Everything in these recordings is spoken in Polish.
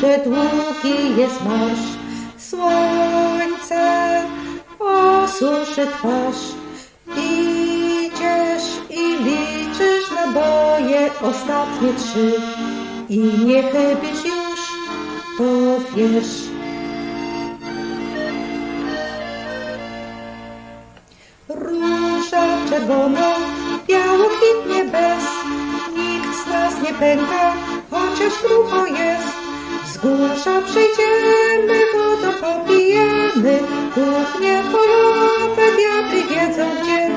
że długi jest marsz. Słońce osuszy twarz. Idziesz i liczysz naboje ostatnie trzy. I nie chybisz już, to wiesz. Róża czerwono, biało kwitnie bez. Nikt z nas nie pęka, chociaż krucho jest. Z górza przyjdziemy, wodę popijemy. Kuchnie polowe, diabli wiedzą gdzie.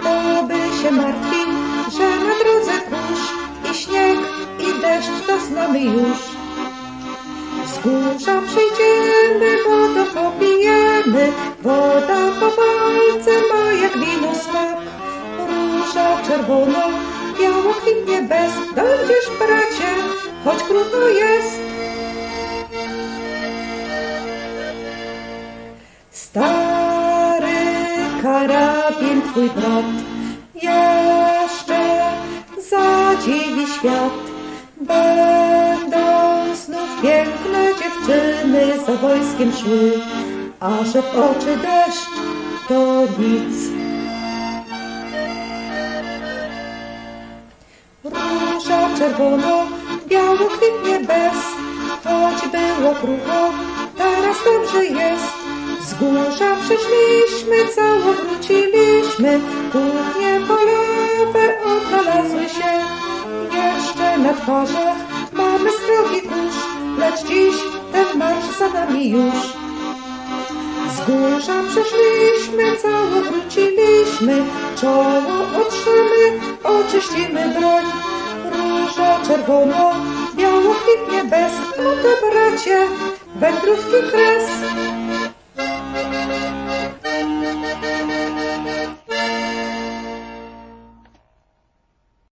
Kto by się martwił, że na drodze kurz i śnieg i deszcz to znamy już. Z górza przyjdziemy, wodę popijemy, woda po walce ma jak wino smak. Róża czerwona, biało kwitnie bez, dojdziesz bracie, choć krótko jest. Stary karabin twój brat jeszcze zadziwi świat. Będą znów piękne dziewczyny za wojskiem szły, a że w oczy deszcz to nic. Róża czerwono, biało kwitnie bez, choć było krucho, teraz dobrze jest. Z górza przyszliśmy, cało wróciliśmy, kuchnie polowe odnalazły się. Jeszcze na twarzach mamy srogi kurz, lecz dziś ten marsz za nami już. Z górza przyszliśmy, cało wróciliśmy, czoło otrzemy, oczyścimy broń. Róża czerwono, biało kwitnie bez, no bracie, wędrówki kres.